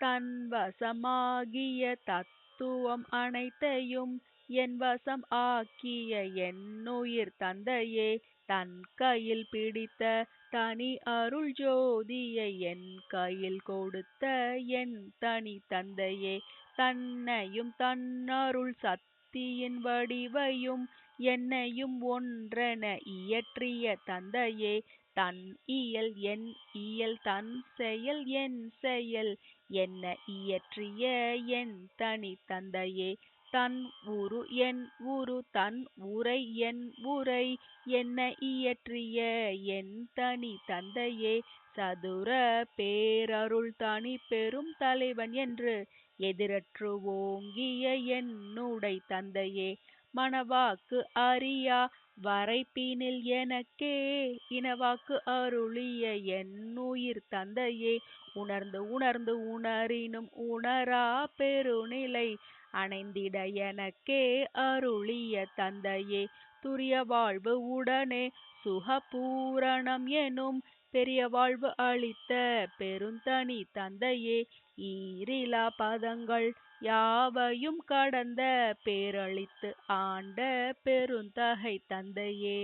தன் வசமாகிய தத்துவம் அனைத்தையும் என் வசம் ஆக்கிய என்னுயிர் தந்தையே தன் கையில் பிடித்த தனி அருள் ஜோதியை என் கையில் கொடுத்த என் தனி தந்தையே தன்னையும் தன்னருள் சக்தியின் வடிவையும் என்னையும் ஒன்றென இயற்றிய தந்தையே தன் இயல் என் இயல் தன் செயல் என் செயல் என்ன இயற்றிய என் தனி தந்தையே. தன் ஊரு என் ஊரு தன் உரை என் உரை என்ன இயற்றிய? என் தனி தந்தையே சதுர பேரருள் தனி பெரும் தலைவன் என்று எதிரற்று ஓங்கிய என்னுடை தந்தையே மனவாக்கு அறியா வரைப்பினில் எனக்கே இனவாக்கு அருளிய என்னுயிர் தந்தையே உணர்ந்து உணர்ந்து உணரினும் உணரா பெருநிலை அணைந்திட எனக்கே அருளிய தந்தையே துரிய வாழ்வு உடனே சுகபூரணம் எனும் பெரிய வாழ்வு அளித்த பெருந்தனி தந்தையே ஈரிலா பதங்கள் யாவையும் கடந்த பேரழித்து ஆண்ட பெருந்தகை தந்தையே.